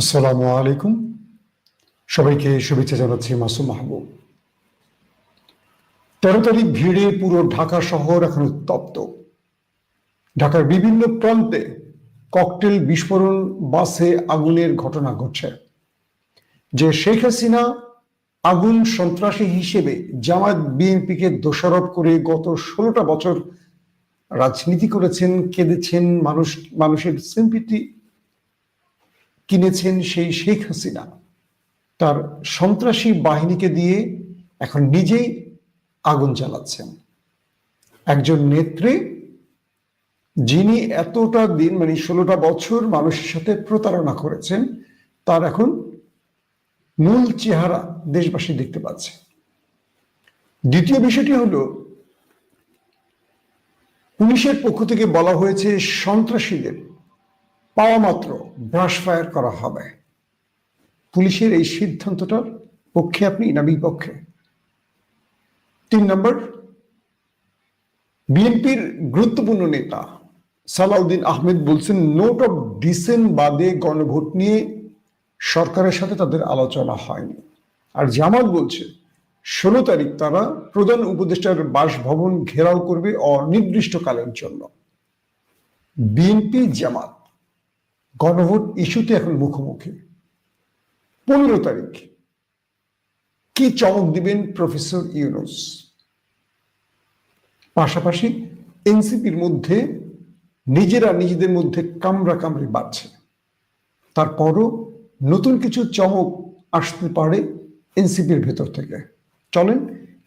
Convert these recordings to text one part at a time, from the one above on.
আসসালামু আলাইকুম। সবাইকে শুভেচ্ছা জানাচ্ছি মাসুম মাহবুব। তেরো তারিখ ভিড়ে পুরো ঢাকা শহর এখন উত্তপ্ত। ঢাকার বিভিন্ন প্রান্তে ককটেল বিস্ফোরণ, বাসে আগুনের ঘটনা ঘটছে। যে শেখ হাসিনা আগুন সন্ত্রাসী হিসেবে জামাত বিএনপিকে দোষারোপ করে গত ষোলোটা বছর রাজনীতি করেছেন, কেঁদেছেন মানুষ মানুষের সিম্পিটি কিনেছেন সেই শেখ হাসিনা। তার সন্ত্রাসী বাহিনীকে দিয়ে এখন নিজেই আগুন জ্বালাচ্ছেন। একজন নেত্রী যিনি এতটা দিন মানে ষোলোটা বছর মানুষের সাথে প্রতারণা করেছেন, তার এখন মূল চেহারা দেশবাসী দেখতে পাচ্ছে। দ্বিতীয় বিষয়টি হলো, পুলিশের পক্ষ থেকে বলা হয়েছে সন্ত্রাসীদের পাওয়া মাত্র ব্রাশ ফায়ার করা হবে। পুলিশের এই সিদ্ধান্তটার পক্ষে আপনি না বিপক্ষে? তিন নম্বর, বিএনপির গুরুত্বপূর্ণ নেতা সালাউদ্দিন আহমেদ বলছেন নোট অফ ডিসেন্ট বাদে গণভোট নিয়ে সরকারের সাথে তাদের আলোচনা হয়নি। আর জামাত বলছে, ষোলো তারিখ তারা প্রধান উপদেষ্টার বাসভবন ঘেরাও করবে অনির্দিষ্টকালের জন্য। বিএনপি জামাত গণভোট ইস্যুতে এখন মুখোমুখি। পনেরো তারিখ। কি চমক দিবেন প্রফেসর ইউনুস? পাশাপাশি এনসিপির মধ্যে নিজেরা নিজেদের মধ্যে কামড়া কামড়ি বাড়ছে। তারপরও নতুন কিছু চমক আসতে পারে এনসিপির ভেতর থেকে। চলেন,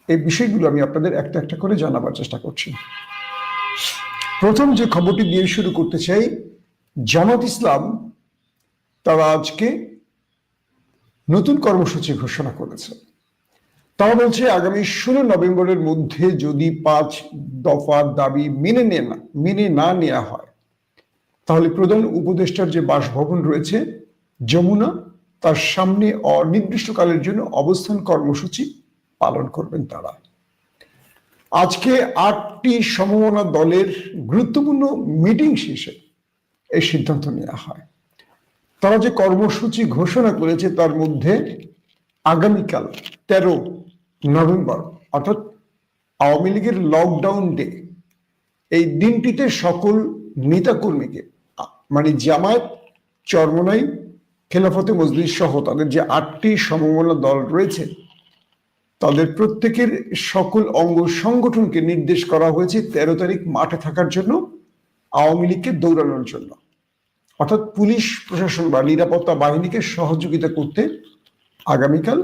এই বিষয়গুলো আমি আপনাদের একটা একটা করে জানাবার চেষ্টা করছি। প্রথম যে খবরটি দিয়ে শুরু করতে চাই জামাত ইসলাম তারা আজকে নতুন কর্মসূচি ঘোষণা করেছে। তারা বলছে, আগামী ষোলো নভেম্বরের মধ্যে যদি পাঁচ দফার দাবি মেনে নেয় না মেনে না নেওয়া হয়, তাহলে প্রধান উপদেষ্টার যে বাসভবন রয়েছে যমুনা, তার সামনে অনির্দিষ্টকালের জন্য অবস্থান কর্মসূচি পালন করবেন তারা। আজকে আটটি সম্ভাবনা দলের গুরুত্বপূর্ণ মিটিং শেষে এই সিদ্ধান্ত নেওয়া হয়। তারা যে কর্মসূচি ঘোষণা করেছে তার মধ্যে আগামীকাল তেরো নভেম্বর, অর্থাৎ আওয়ামী লীগের লকডাউন ডে এই দিনটিতে সকল নেতাকর্মীকে মানে জামায়াত, চরমনাই, খেলাফতে মজলিস সহ তাদের যে আটটি সমমনা দল রয়েছে, তাদের প্রত্যেকের সকল অঙ্গ সংগঠনকে নির্দেশ করা হয়েছে তেরো তারিখ মাঠে থাকার জন্য, আওয়ামী লীগকে দৌড়ানোর জন্য। অর্থাৎ পুলিশ, প্রশাসন বা নিরাপত্তা বাহিনীকে সহযোগিতা করতে আগামীকাল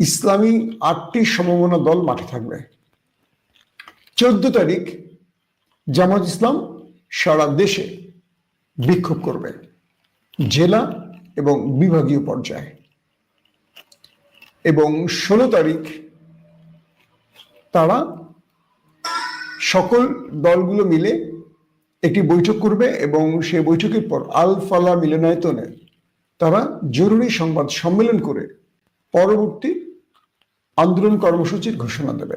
ইসলামী আটটি সমমনা দল মাঠে থাকবে। চোদ্দ তারিখ জামাত ইসলাম সারা দেশে বিক্ষোভ করবে, জেলা এবং বিভাগীয় পর্যায়ে। এবং ষোলো তারিখ তারা সকল দলগুলো মিলে একটি বৈঠক করবে এবং সেই বৈঠকের পর আল ফালা মিলনায়তনে তারা জরুরি সংবাদ সম্মেলন করে পরবর্তী আন্দোলন কর্মসূচির ঘোষণা দেবে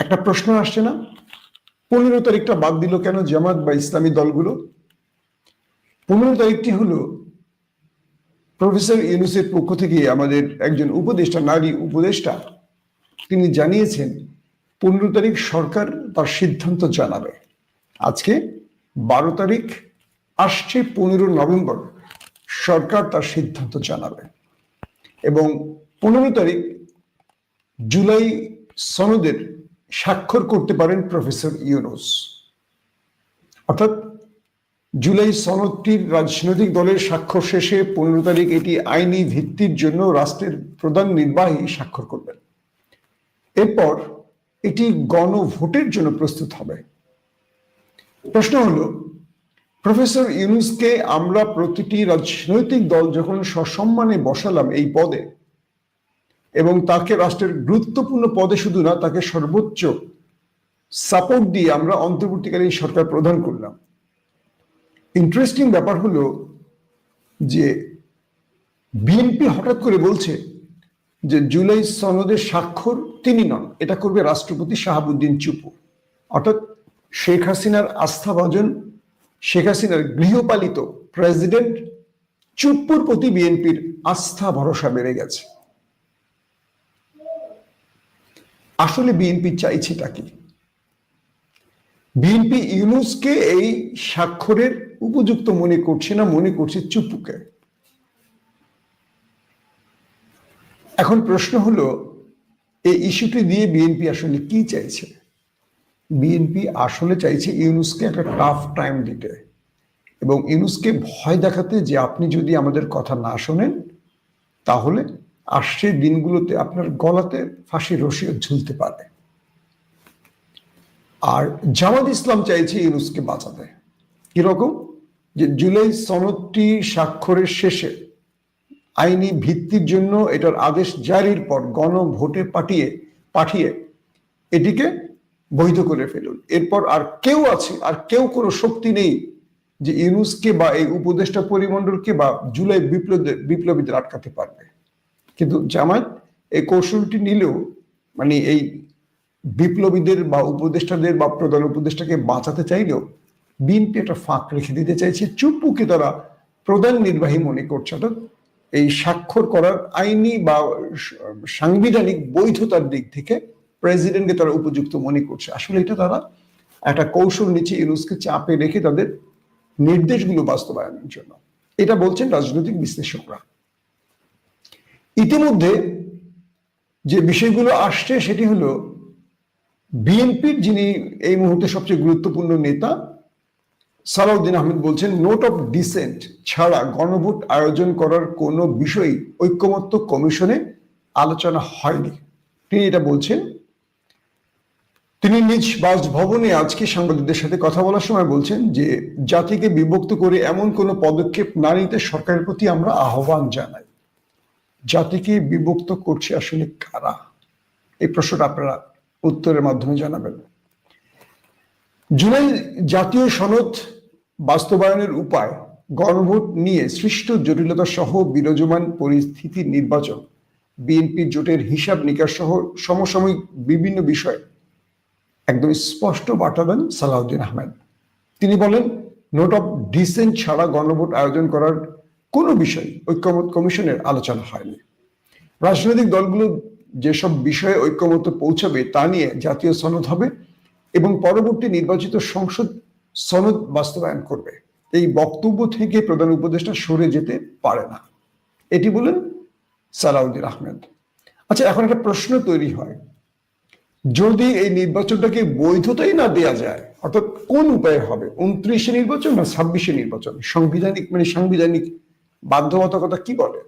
একটা প্রশ্ন আসছে না? পনেরো তারিখটা বাদ দিল কেন জামাত বা ইসলামী দলগুলো? পনেরো তারিখটি হলো প্রফেসর ইউনুসের পক্ষ থেকে আমাদের একজন উপদেষ্টা, নারী উপদেষ্টা, তিনি জানিয়েছেন, পনেরো তারিখ সরকার তার সিদ্ধান্ত জানাবে। আজকে বারো তারিখ আসছে পনেরো নভেম্বর। সরকার তার সিদ্ধান্ত জানাবে। এবং পনেরো তারিখ জুলাই সনদের স্বাক্ষর করতে পারেন প্রফেসর ইউনুস। অর্থাৎ জুলাই সনদটির রাজনৈতিক দলের স্বাক্ষর শেষে পনেরো তারিখ এটি আইনি ভিত্তির জন্য রাষ্ট্রের প্রধান নির্বাহী স্বাক্ষর করবেন। এরপর এটি গণভোটের জন্য প্রস্তুত হবে। প্রশ্ন হলো, প্রফেসর ইউনুসকে আমরা প্রতিটি রাজনৈতিক দল যখন সসম্মানে বসালাম এই পদে, এবং তাকে রাষ্ট্রের গুরুত্বপূর্ণ পদে শুধু না, তাকে সর্বোচ্চ সাপোর্ট দিয়ে আমরা অন্তর্বর্তীকালীন সরকার প্রদান করলাম। ইন্টারেস্টিং ব্যাপার হলো যে বিএনপি হঠাৎ করে বলছে যে জুলাই সনদের স্বাক্ষর তিনি নন, এটা করবে রাষ্ট্রপতি শাহাবুদ্দিন চুপু। অর্থাৎ শেখ হাসিনার আস্থাভাজন, শেখ হাসিনার গৃহপালিত প্রেসিডেন্ট চুপ্পুর প্রতি বিএনপির আস্থা ভরসা বেড়ে গেছে। আসলে বিএনপি চাইছেটা কি? বিএনপি ইউনুসকে এই স্বাক্ষরের উপযুক্ত মনে করছে না, মনে করছে চুপ্পুকে? এখন প্রশ্ন হলো, এই ইস্যুটি দিয়ে বিএনপি আসলে কি চাইছে? বিএনপি আসলে চাইছে ইউনুসকে একটা টাফ টাইম দিতে। এবং ইউনুসকে ভয় দেখাতে যে আপনি যদি আমাদের কথা না শোনেন, তাহলে আসছে দিনগুলোতে আপনার গলাতে ফাঁসির রশিও ঝুলতে পারে। আর জামাত ইসলাম চাইছে ইউনুসকে বাঁচাতে। কীরকম? যে জুলাই সনদটি স্বাক্ষরের শেষে আইনি ভিত্তির জন্য এটার আদেশ জারির পর গণভোটে পাঠিয়ে পাঠিয়ে এটিকে বৈধ করে ফেলুন। এরপর আর কেউ আছে, আর কেউ কোনো শক্তি নেই যে ইউনুসকে বা এই উপদেষ্টা পরিমণ্ডলকে বা জুলাই বিপ্লব, বিপ্লবীদের আটকাতে পারবে। কিন্তু জামায়াত এই কৌশলটি নিলেও মানে এই বিপ্লবীদের বা উপদেষ্টাদের বা প্রধান উপদেষ্টাকে বাঁচাতে চাইলেও, বিএনপি একটা ফাঁক রেখে দিতে চাইছে চুপ্পুকে তারা প্রধান নির্বাহী মনে করছে। অর্থাৎ এই স্বাক্ষর করার আইনি বা সাংবিধানিক বৈধতার দিক থেকে প্রেসিডেন্টকে তারা উপযুক্ত মনে করছে। আসলে এটা তারা একটা কৌশল নিচ্ছে ইউনুসকে চাপে রেখে তাদের নির্দেশগুলো বাস্তবায়নের জন্য। এটা বলছেন রাজনৈতিক বিশ্লেষকরা। ইতিমধ্যে যে বিষয়গুলো আসছে সেটি হলো বিএনপির যিনি এই মুহূর্তে সবচেয়ে গুরুত্বপূর্ণ নেতা, সালাউদ্দিন আহমেদ বলছেন নোট অফ ডিসেন্ট ছাড়া গণভোট আয়োজন করার কোনো বিষয় ঐক্যমত্য কমিশনে আলোচনা হয়নি। তিনি এটা বলছেন। তিনি নিজ বাসভবনে আজকে সাংবাদিকদের সাথে কথা বলার সময় বলছেন যে, জাতিকে বিভক্ত করে এমন কোনো পদক্ষেপ না নিতে সরকারের প্রতি আমরা আহ্বান জানাই। জাতিকে বিভক্ত করছে আসলে কারা? এই প্রশ্নটা আপনারা উত্তরের মাধ্যমে জানাবেন। জুলাই জাতীয় সনদ বাস্তবায়নের উপায়, গণভোট নিয়ে সৃষ্ট জটিলতা সহ বিরাজমান পরিস্থিতি নির্বাচন, বিএনপি জোটের হিসাব নিকাশ সহ সমসাময়িক বিভিন্ন বিষয় একদম স্পষ্ট বার্তা দেন সালাউদ্দিন আহমেদ। তিনি বলেন নোট অফ ডিসেন্ট ছাড়া গণভোট আয়োজন করার কোনো বিষয় ঐক্যমত কমিশনের আলোচনা হয়নি। রাজনৈতিক দলগুলো যেসব বিষয়ে ঐক্যমত পৌঁছাবে তা নিয়ে জাতীয় সনদ হবে এবং পরবর্তী নির্বাচিত সংসদ সনদ বাস্তবায়ন করবে। এই বক্তব্য থেকে প্রধান উপদেষ্টা সরে যেতে পারে না। এটি বলেন সালাউদ্দিন আহমেদ। আচ্ছা এখন একটা প্রশ্ন তৈরি হয়। যদি এই নির্বাচনটাকে বৈধতাই না দেয়া যায়, অর্থাৎ কোন উপায়ে হবে? উনত্রিশে নির্বাচন না ছাব্বিশে নির্বাচন? সাংবিধানিক মানে সাংবিধানিক বাধ্যবাধকতা কি বলে?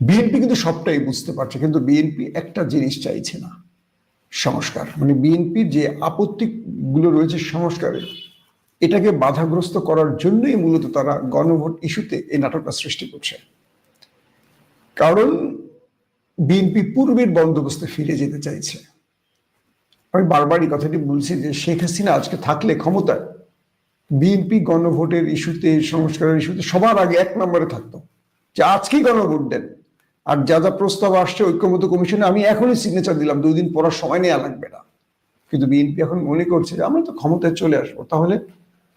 বিএনপি কিন্তু সবটাই বুঝতে পারছে, কিন্তু বিএনপি একটা জিনিস চাইছে না, সংস্কার। মানে বিএনপির যে আপত্তি গুলো রয়েছে সংস্কারে, এটাকে বাধাগ্রস্ত করার জন্যই মূলত তারা গণভোট ইস্যুতে এই নাটকটা সৃষ্টি করছে। কারণ বিএনপি পূর্বের বন্দোবস্তে ফিরে যেতে চাইছে। আমি বারবারই কথাটি বলছি যে শেখ হাসিনা আজকে থাকলে ক্ষমতায়। বিএনপি গণভোটের ইস্যুতে, সংস্কারের ইস্যুতে সবার আগে এক নম্বরে থাকতো। যে আজকেই গণভোট দেন। আর যা যা প্রস্তাব আসছে ঐক্যমত কমিশনে, আমি এখনই সিগনেচার দিলাম দুই দিন পড়ার সময় নেওয়া লাগবে না। কিন্তু বিএনপি এখন মনে করছে যে আমরা তো ক্ষমতায় চলে আসব। তাহলে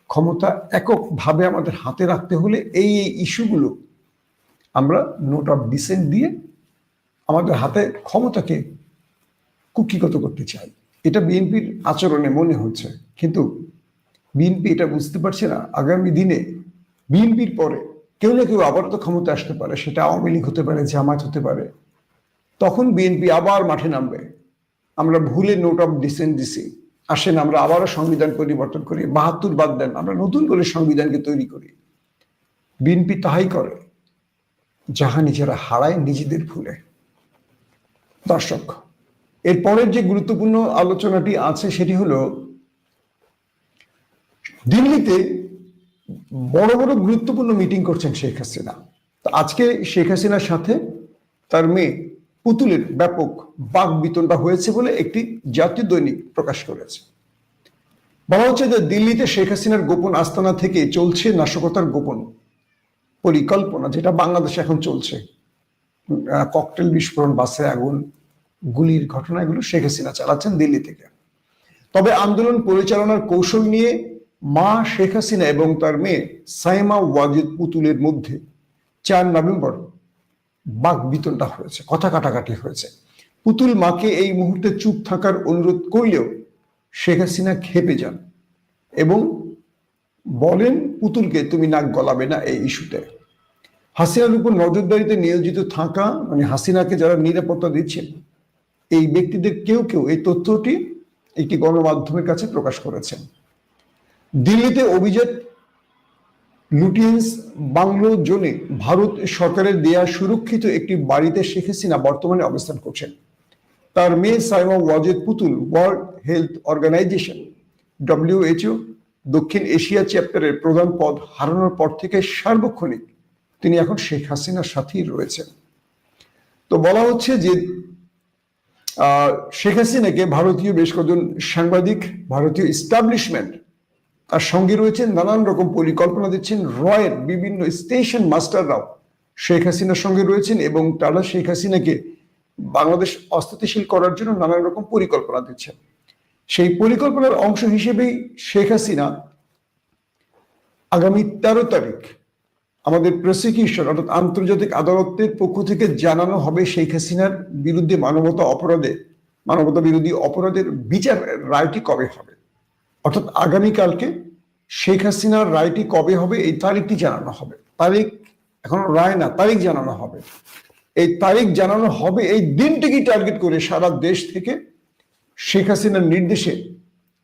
ক্ষমতা এককভাবে আমাদের হাতে রাখতে হলে এই ইস্যুগুলো আমরা নোট অফ ডিসেন্ট দিয়ে আমাদের হাতে ক্ষমতাকে কুক্ষিগত করতে চাই। এটা বিএনপির আচরণে মনে হচ্ছে। কিন্তু বিএনপি এটা বুঝতে পারছে না। আগামী দিনে বিএনপির পরে কেউ না কেউ আবার তো ক্ষমতা আসতে পারে। সেটা আওয়ামী লীগ হতে পারে জামাত হতে পারে। তখন বিএনপি আবার মাঠে নামবে। আমরা ভুলে নোট অফ ডিসেন্ট দিছি। আসেন, আমরা আবারও সংবিধান পরিবর্তন করি। বাহাত্তর বাদ দেন। আমরা নতুন করে সংবিধানকে তৈরি করি। বিএনপি তাহাই করে। যাহা নিজেরা হারায় নিজেদের ভুলে। দর্শক এরপরের যে গুরুত্বপূর্ণ আলোচনাটি আছে সেটি হলো, দিল্লিতে বড় বড় গুরুত্বপূর্ণ মিটিং করছেন শেখ হাসিনা। তো আজকে শেখ হাসিনার সাথে তার মেয়ে পুতুলের ব্যাপক বাক বিতনটা হয়েছে বলে একটি জাতীয় দৈনিক প্রকাশ করেছে। বলা হচ্ছে যে দিল্লিতে শেখ হাসিনার গোপন আস্তানা থেকে চলছে নাশকতার গোপন পরিকল্পনা, যেটা বাংলাদেশে এখন চলছে। ককটেল বিস্ফোরণ, বাসে আগুন গুলির ঘটনা এগুলো শেখ হাসিনা চালাচ্ছেন দিল্লি থেকে। তবে আন্দোলন পরিচালনার কৌশল নিয়ে মা শেখ হাসিনা এবং তার মেয়ে সাইমা ওয়াজিদ পুতুলের মধ্যে চার নভেম্বর বাক বিতনটা হয়েছে, কথা কাটাকাটি হয়েছে। পুতুল মাকে এই মুহূর্তে চুপ থাকার অনুরোধ করলেও শেখ হাসিনা খেপে যান এবং বলেন, পুতুলকে তুমি নাক গলাবে না এই ইস্যুতে। হাসিনার উপর নজরদারিতে নিয়োজিত থাকা মানে হাসিনাকে যারা নিরাপত্তা দিচ্ছেন এই ব্যক্তিদের কেউ কেউ এই তথ্যটি একটি গণমাধ্যমের কাছে প্রকাশ করেছেন। দিল্লিতে অভিজাত লুটিয়েন্স বাংলো জোনে ভারত সরকারের দেয়া সুরক্ষিত একটি বাড়িতে শেখ হাসিনা বর্তমানে অবস্থান করছেন। তার মেয়ে Saima Wazed Putul, world health organization, WHO, দক্ষিণ এশিয়া চ্যাপ্টারের প্রধান পদ হারানোর পর থেকে সার্বক্ষণিক তিনি এখন শেখ হাসিনার সাথেই রয়েছেন। তো বলা হচ্ছে যে শেখ হাসিনাকে ভারতীয় বেশ কজন সাংবাদিক, ভারতীয় ইস্টাবলিশমেন্ট তার সঙ্গে রয়েছেন, নানান রকম পরিকল্পনা দিচ্ছেন, রয়ের বিভিন্ন স্টেশন মাস্টাররাও শেখ হাসিনার সঙ্গে রয়েছেন এবং তারা শেখ হাসিনাকে বাংলাদেশ অস্থিতিশীল করার জন্য নানান রকম পরিকল্পনা দিচ্ছেন। সেই পরিকল্পনার অংশ হিসেবেই শেখ হাসিনা আগামী তেরো তারিখ আমাদের প্রসিকিউশন অর্থাৎ আন্তর্জাতিক আদালতের পক্ষ থেকে জানানো হবে শেখ হাসিনার বিরুদ্ধে মানবতা অপরাধে, মানবতা বিরোধী অপরাধের বিচার রায়টি কবে হবে? অর্থাৎ আগামীকালকে শেখ হাসিনার রায়টি কবে হবে? এই তারিখটি জানানো হবে। তারিখ এখন রায় না, তারিখ জানানো হবে। এই তারিখ জানানো হবে, এই দিনটিকে টার্গেট করে সারা দেশ থেকে শেখ হাসিনার নির্দেশে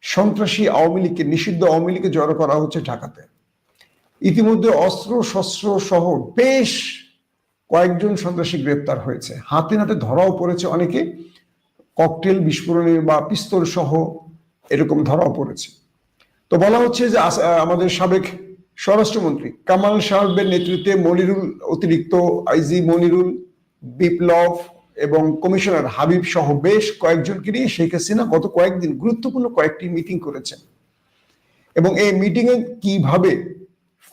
সন্ত্রাসী আওয়ামী লীগকে, নিষিদ্ধ আওয়ামী লীগকে জড়ো করা হচ্ছে ঢাকাতে। ইতিমধ্যে অস্ত্র, শস্ত্র সহ বেশ কয়েকজন সন্ত্রাসী গ্রেপ্তার হয়েছে। হাতে নাতে ধরাও পড়েছে অনেকে। ককটেল বিস্ফোরণের বা পিস্তল সহ এরকম ধরাও পড়েছে। তো বলা হচ্ছে যে আমাদের সাবেক স্বরাষ্ট্রমন্ত্রী কামাল সাহেবের নেতৃত্বে মনিরুল অতিরিক্ত আইজি মনিরুল, বিপ্লব এবং কমিশনার হাবিব সহ বেশ কয়েকজনকে নিয়ে শেখ হাসিনা গত কয়েকদিন গুরুত্বপূর্ণ কয়েকটি মিটিং করেছেন। এবং এই মিটিং এ কীভাবে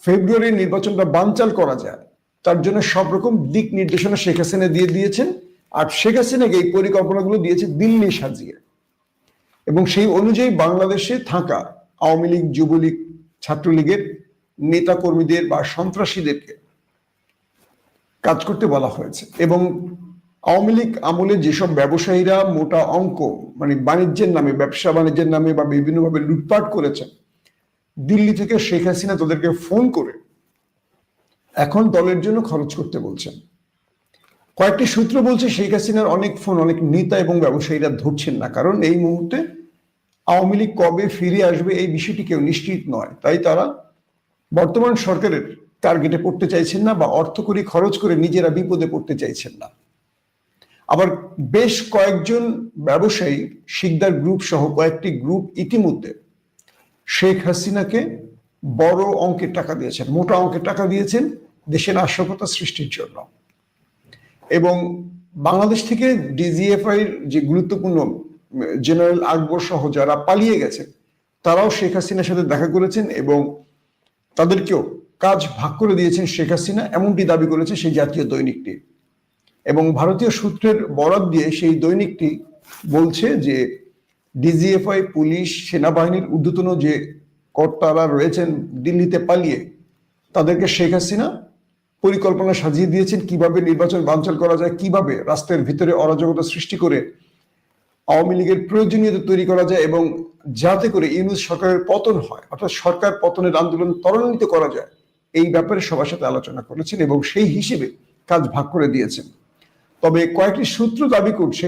ফেব্রুয়ারির নির্বাচনটা বানচাল করা যায়, তার জন্য সব রকম দিক নির্দেশনা শেখ হাসিনা দিয়ে দিয়েছেন, আর শেখ হাসিনাকে এই পরিকল্পনাগুলো দিয়েছে দিল্লি সাজিয়ে। এবং সেই অনুযায়ী বাংলাদেশে থাকা আওয়ামী লীগ, যুবলীগ, ছাত্রলীগের নেতা কর্মীদের বা সন্ত্রাসীদেরকে কাজ করতে বলা হয়েছে। এবং আওয়ামী লীগ আমলে যেসব ব্যবসায়ীরা মোটা অঙ্ক মানে বাণিজ্যের নামে, ব্যবসা বাণিজ্যের নামে বা বিভিন্নভাবে লুটপাট করেছেন দিল্লি থেকে শেখ হাসিনা তাদেরকে ফোন করে এখন দলের জন্য খরচ করতে বলছেন। কয়েকটি সূত্র বলছে শেখ হাসিনার অনেক ফোন, অনেক নেতা এবং ব্যবসায়ীরা ধরছেন না। কারণ এই মুহূর্তে আওয়ামী লীগ কবে ফিরে আসবে এই বিষয়টি কেউ নিশ্চিত নয়। তাই তারা বর্তমান সরকারের টার্গেটে পড়তে চাইছেন না বা অর্থ করে খরচ করে নিজেরা বিপদে পড়তে চাইছেন না। আবার বেশ কয়েকজন ব্যবসায়ী, শিকদার গ্রুপ সহ কয়েকটি গ্রুপ ইতিমধ্যে শেখ হাসিনাকে বড় অঙ্কের টাকা দিয়েছেন, মোটা অঙ্কের টাকা দিয়েছেন দেশের নাশকতা সৃষ্টির জন্য। এবং বাংলাদেশ থেকে ডিজিএফআই যে গুরুত্বপূর্ণ জেনারেল আকবর সহ যারা পালিয়ে গেছেন, তারাও শেখ হাসিনার সাথে দেখা করেছেন এবং তাদেরকেও কাজ ভাগ করে দিয়েছেন শেখ হাসিনা, এমনটি দাবি করেছে সেই জাতীয় দৈনিকটি। এবং ভারতীয় সূত্রের বরাত দিয়ে সেই দৈনিকটি বলছে যে ডিজিএফআই পুলিশ সেনাবাহিনীর ঊর্ধ্বতন যে কর্তারা রয়েছেন দিল্লিতে পালিয়ে, তাদেরকে শেখ হাসিনা পরিকল্পনা সাজিয়ে দিয়েছেন কীভাবে নির্বাচন বানচাল করা যায়, কীভাবে রাষ্ট্রের ভিতরে অরাজকতা সৃষ্টি করে আওয়ামী লীগের প্রয়োজনীয়তা তৈরি করা যায় এবং যাতে করে ইউনুস সরকারের পতন হয়, অর্থাৎ সরকার পতনের আন্দোলন ত্বরান্বিত করা যায়, এই ব্যাপারে সবার সাথে আলোচনা করেছেন এবং সেই হিসেবে কাজ ভাগ করে দিয়েছেন। তবে কয়েকটি সূত্র দাবি করছে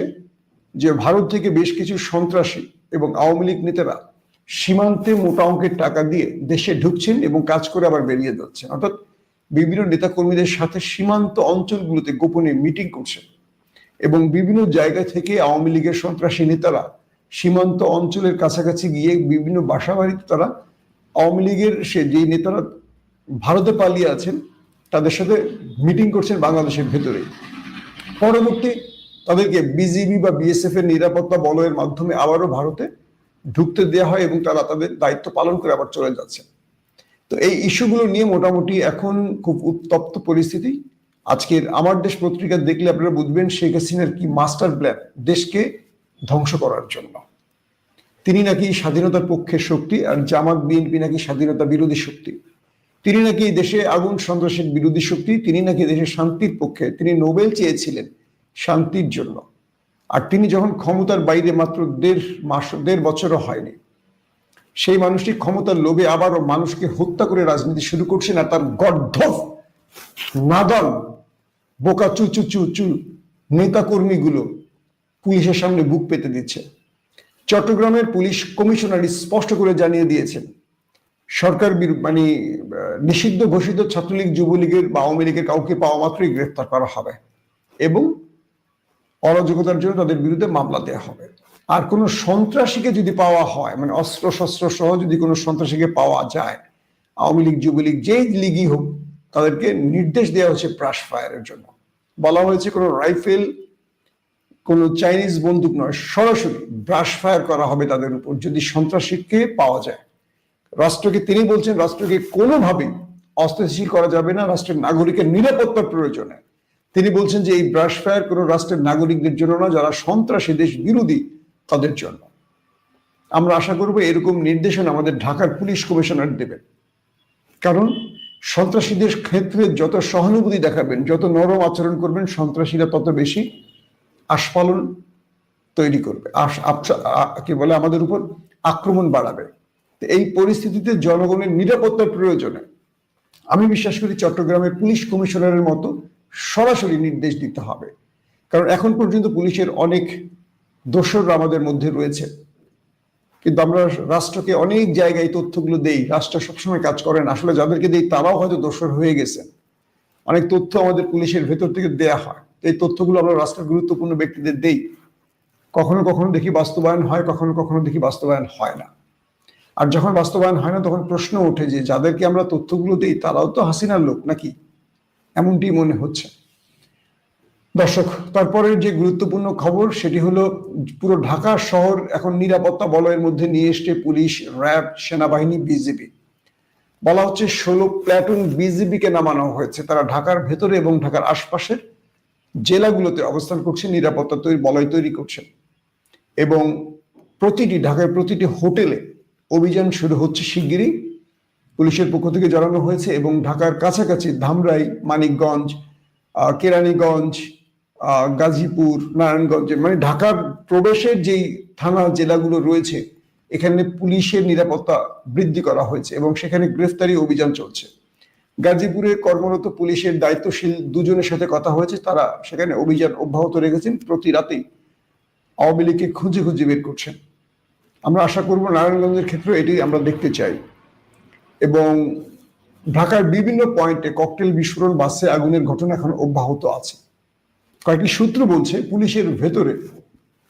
যে ভারত থেকে বেশ কিছু সন্ত্রাসী এবং আওয়ামী লীগ নেতারা সীমান্তে মোটা অঙ্কের টাকা দিয়ে দেশে ঢুকছেন এবং কাজ করে আবার বেরিয়ে যাচ্ছেন। অর্থাৎ বিভিন্ন নেতাকর্মীদের সাথে সীমান্ত অঞ্চলগুলোতে গোপনে মিটিং করছেন এবং বিভিন্ন জায়গা থেকে আওয়ামী লীগের সন্ত্রাসী নেতারা সীমান্ত অঞ্চলের কাছাকাছি গিয়ে বিভিন্ন বাসা বাড়িতে তারা আওয়ামী লীগের সে যেই নেতারা ভারতে পালিয়ে আছেন, তাদের সাথে মিটিং করছেন বাংলাদেশের ভেতরে পরবর্তী তাদেরকে বিজিবি বা বিএসএফ এর নিরাপত্তা বলয়ের মাধ্যমে আবারও ভারতে ঢুকতে দেওয়া হয় এবং তারা তাদের দায়িত্ব পালন করে আবার চলে যাচ্ছে। তো এই ইস্যুগুলো নিয়ে মোটামুটি এখন খুব উত্তপ্ত পরিস্থিতি। আজকের আমার দেশ পত্রিকা দেখলে আপনারা বুঝবেন শেখ হাসিনার কি মাস্টার প্ল্যান দেশকে ধ্বংস করার জন্য। তিনি নাকি স্বাধীনতার পক্ষের শক্তি আর জামাত বিএনপি নাকি স্বাধীনতা বিরোধী শক্তি। তিনি নাকি দেশে আগুন, সন্ত্রাসের বিরোধী শক্তি, তিনি নাকি দেশের শান্তির পক্ষে, তিনি নোবেল চেয়েছিলেন। শান্তির জন্য। আর তিনি যখন ক্ষমতার বাইরে মাত্র দেড় মাস, দেড় বছরও হয়নি, সেই মানুষটি ক্ষমতার লোভে আবারও মানুষকে হত্যা করে রাজনীতি শুরু করছেন আর তার গর্ধব, নাদন, বোকা চু চু চু চু নেতাকর্মীগুলো পুলিশের সামনে বুক পেতে দিচ্ছে। চট্টগ্রামের পুলিশ কমিশনার স্পষ্ট করে জানিয়ে দিয়েছেন, সরকার মানে নিষিদ্ধ ঘোষিত ছাত্রলীগ, যুবলীগের বা আওয়ামী লীগের কাউকে পাওয়া মাত্রই গ্রেফতার করা হবে এবং অরাজকতার জন্য তাদের বিরুদ্ধে মামলা দেওয়া হবে। আর কোনো সন্ত্রাসীকে যদি পাওয়া হয় মানে অস্ত্র শস্ত্র সহ যদি কোনো সন্ত্রাসীকে পাওয়া যায়, আওয়ামী লীগ, যুবলীগ, যেই লীগই হোক, তাদেরকে নির্দেশ দেওয়া হচ্ছে ব্রাশ ফায়ারের জন্য। বলা হয়েছে কোনো রাইফেল, কোনো চাইনিজ বন্দুক নয়, সরাসরি ব্রাশ ফায়ার করা হবে তাদের উপর, যদি সন্ত্রাসীকে পাওয়া যায়। রাষ্ট্রকে তিনি বলছেন, রাষ্ট্রকে কোনোভাবেই অস্ত্রশীল করা যাবে না, রাষ্ট্রের নাগরিকের নিরাপত্তার প্রয়োজনে। তিনি বলছেন যে এই ব্রাশ ফায়ার কোনো রাষ্ট্রের নাগরিকদের জন্য না, যারা সন্ত্রাসী, দেশ বিরোধী, তাদের জন্য। আমরা আশা করব এরকম নির্দেশনা আমাদের ঢাকার পুলিশ কমিশনার দেবেন। কারণ সন্ত্রাসীদের ক্ষেত্রে যত সহানুভূতি দেখাবেন, যত নরম আচরণ করবেন, সন্ত্রাসীরা তত বেশি আস্ফালন তৈরি করবে কি বলে, আমাদের উপর আক্রমণ বাড়াবে। এই পরিস্থিতিতে জনগণের নিরাপত্তার প্রয়োজনে আমি বিশ্বাস করি চট্টগ্রামের পুলিশ কমিশনারের মতো সরাসরি নির্দেশ দিতে হবে। কারণ এখন পর্যন্ত পুলিশের অনেক দোষর আমাদের মধ্যে রয়েছে। কিন্তু আমরা রাষ্ট্রকে অনেক জায়গায় তথ্যগুলো দেই। রাষ্ট্র সবসময় কাজ করেন আসলে যাদেরকে দেই, তারাও হয়তো দোষর হয়ে গেছেন অনেক তথ্য আমাদের পুলিশের ভেতর থেকে দেয়া হয়। এই তথ্যগুলো আমরা রাষ্ট্রের গুরুত্বপূর্ণ ব্যক্তিদের দেই। কখনো কখনো দেখি বাস্তবায়ন হয়, কখনো কখনো দেখি বাস্তবায়ন হয় না। আর যখন বাস্তবায়ন হয় না, তখন প্রশ্ন ওঠে যে, যাদেরকে আমরা তথ্যগুলো দিই, তারাও তো হাসিনার লোক নাকি? এমনটি মনে হচ্ছে। দর্শক, তারপরের যে গুরুত্বপূর্ণ খবর সেটি হলো, পুরো ঢাকা শহর এখন নিরাপত্তা বলয়ের মধ্যে নিয়ে এসছে পুলিশ, র্যাব, সেনাবাহিনী বিজেপি বলা হচ্ছে, ষোলো প্ল্যাটুন বিজিবিকে নামানো হয়েছে। তারা ঢাকার ভেতরে এবং ঢাকার আশপাশের জেলাগুলোতে অবস্থান করছে, নিরাপত্তা তৈরি, বলয় তৈরি করছে। এবং প্রতিটি, ঢাকার প্রতিটি হোটেলে অভিযান শুরু হচ্ছে শিগগিরই। পুলিশের পক্ষ থেকে জানানো হয়েছে এবং ঢাকার কাছাকাছি ধামরাই, মানিকগঞ্জ কেরানীগঞ্জ গাজীপুর, নারায়ণগঞ্জে মানে ঢাকার প্রবেশের যেই থানা জেলাগুলো রয়েছে, এখানে পুলিশের নিরাপত্তা বৃদ্ধি করা হয়েছে এবং সেখানে গ্রেফতারি অভিযান চলছে। গাজীপুরে কর্মরত পুলিশের দায়িত্বশীল দুজনের সাথে কথা হয়েছে, তারা সেখানে অভিযান অব্যাহত রেখেছেন, প্রতি রাতেই আওয়ামী লীগকে খুঁজে খুঁজে বের করছেন। আমরা আশা করব নারায়ণগঞ্জের ক্ষেত্রে এটি আমরা দেখতে চাই। এবং ঢাকার বিভিন্ন পয়েন্টে ককটেল বিস্ফোরণ, বাসে আগুনের ঘটনা এখন অব্যাহত আছে। কয়েকটি সূত্র বলছে, পুলিশের ভেতরে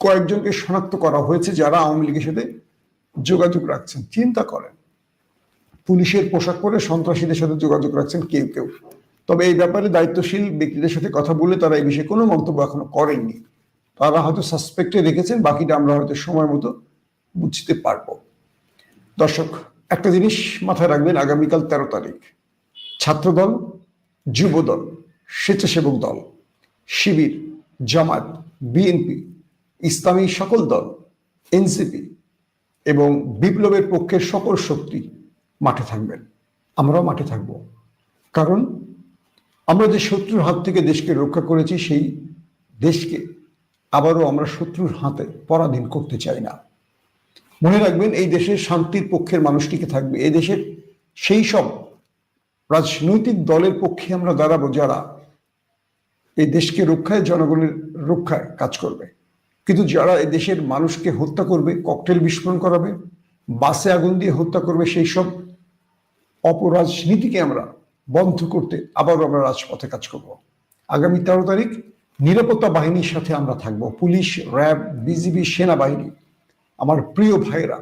কয়েকজনকে শনাক্ত করা হয়েছে যারা আওয়ামী লীগের সাথে যোগাযোগ রাখছেন। চিন্তা করেন, পুলিশের পোশাক পরে সন্ত্রাসীদের সাথে যোগাযোগ রাখছেন কেউ কেউ। তবে এই ব্যাপারে দায়িত্বশীল ব্যক্তিদের সাথে কথা বলে তারা এই বিষয়ে কোনো মন্তব্য এখনও করেননি। তারা হয়তো সাসপেক্টে রেখেছেন, বাকিটা আমরা হয়তো সময় মতো বুঝতে পারব। দর্শক একটা জিনিস মাথায় রাখবেন, আগামীকাল তেরো তারিখ। ছাত্রদল, যুবদল, স্বেচ্ছাসেবক দল, শিবির জামাত বিএনপি, ইসলামী সকল দল, এনসিপি এবং বিপ্লবের পক্ষে সকল শক্তি মাঠে থাকবেন। আমরাও মাঠে থাকব। কারণ আমরা যে শত্রুর হাত থেকে দেশকে রক্ষা করেছি, সেই দেশকে আবারও আমরা শত্রুর হাতে পরাধীন করতে চাই না। মনে রাখবেন, এই দেশের শান্তির পক্ষের মানুষটিকে থাকবে। এই দেশের সেই সব রাজনৈতিক দলের পক্ষে আমরা দাঁড়াবো যারা এই দেশকে রক্ষায়, জনগণের রক্ষায় কাজ করবে। কিন্তু যারা এই দেশের মানুষকে হত্যা করবে, ককটেল বিস্ফোরণ করাবে, বাসে আগুন দিয়ে হত্যা করবে, সেই সব অপরাজনীতিকে আমরা বন্ধ করতে আবারও আমরা রাজপথে কাজ করব। আগামী তেরো তারিখ নিরাপত্তা বাহিনীর সাথে আমরা থাকব। পুলিশ, র্যাব, বিজিবি, সেনাবাহিনী আমার প্রিয় ভাইরা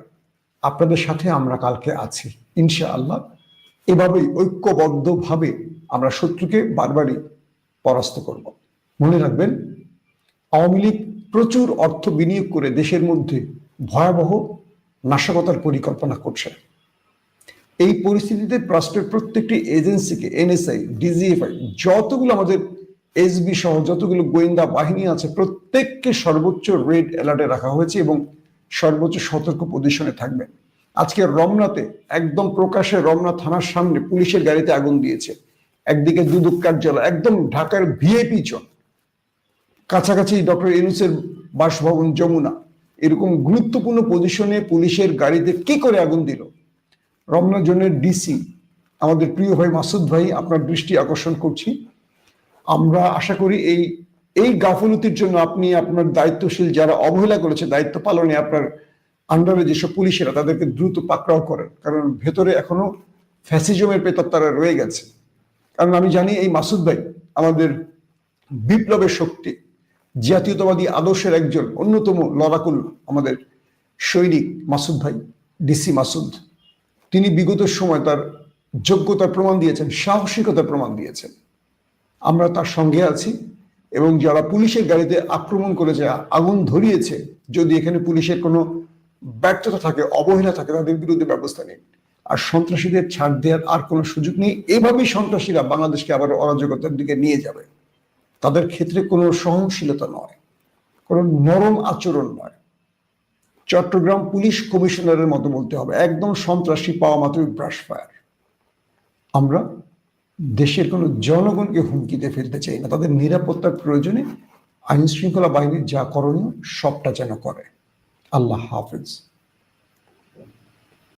আপনাদের সাথে আমরা কালকে আছি ইনশা আল্লাহ এভাবেই ঐক্যবদ্ধভাবে আমরা শত্রুকে বারবারই পরাস্ত করব। মনে রাখবেন, আওয়ামী লীগ প্রচুর অর্থ বিনিয়োগ করে দেশের মধ্যে ভয়াবহ নাশকতার পরিকল্পনা করছে। এই পরিস্থিতিতে রাষ্ট্রের প্রত্যেকটি এজেন্সিকে, এনএসআই, ডিজিএফআই, যতগুলো আমাদের এসবি সহ যতগুলো গোয়েন্দা বাহিনী আছে, প্রত্যেককে সর্বোচ্চ রেড অ্যালার্টে রাখা হয়েছে এবং সর্বোচ্চ সতর্ক পজিশনে থাকবেন আজকে রমনাতে একদম প্রকাশ্যে রমনা থানার সামনে পুলিশের গাড়িতে আগুন দিয়েছে। একদিকে দুদক কার্যালয়, একদম ঢাকার ভিআইপি চন কাছাকাছি ডক্টর ইনুসের বাসভবন যমুনা। এরকম গুরুত্বপূর্ণ পজিশনে পুলিশের গাড়িতে কি করে আগুন দিল? রমনা জোনের ডিসি, আমাদের প্রিয় ভাই মাসুদ ভাই, আপনার দৃষ্টি আকর্ষণ করছি। আমরা আশা করি এই এই গাফলতির জন্য আপনি আপনার দায়িত্বশীল যারা অবহেলা করেছে, দায়িত্ব পালনে আপনার আন্ডারে যেসব পুলিশেরা তাদেরকে দ্রুত পাকড়াও করেন। কারণ ভেতরে এখনও ফ্যাসিজমের তারা রয়ে গেছে। কারণ আমি জানি এই মাসুদ ভাই আমাদের বিপ্লবের শক্তি, জাতীয়তাবাদী আদর্শের একজন অন্যতম লড়াকুল আমাদের সৈনিক মাসুদ ভাই ডিসি মাসুদ। তিনি বিগত সময় তার যোগ্যতার প্রমাণ দিয়েছেন, সাহসিকতার প্রমাণ দিয়েছেন। আমরা তার সঙ্গে আছি। এবং যারা পুলিশের গাড়িতে আক্রমণ করেছে, আগুন ধরিয়েছে, যদি এখানে পুলিশের কোনো ব্যর্থতা থাকে, অবহেলা থাকে, তাদের বিরুদ্ধে ব্যবস্থা নিন। আর সন্ত্রাসীদের ছাড় দেওয়ার আর কোনো সুযোগ নেই। এভাবেই সন্ত্রাসীরা বাংলাদেশকে আবার অরাজকতার দিকে নিয়ে যাবে। তাদের ক্ষেত্রে কোনো সহনশীলতা নয়, কোনো নরম আচরণ নয়। চট্টগ্রাম পুলিশ কমিশনারের মতো বলতে হবে, একদম সন্ত্রাসী পাওয়া মাত্রই ব্রাশ ফায়ার আমরা দেশের কোনো জনগণকে হুমকিতে ফেলতে চাই না। তাদের নিরাপত্তার প্রয়োজনে আইন শৃঙ্খলা বাহিনীর যা করণীয়, সবটা যেন করে। আল্লাহ হাফিজ।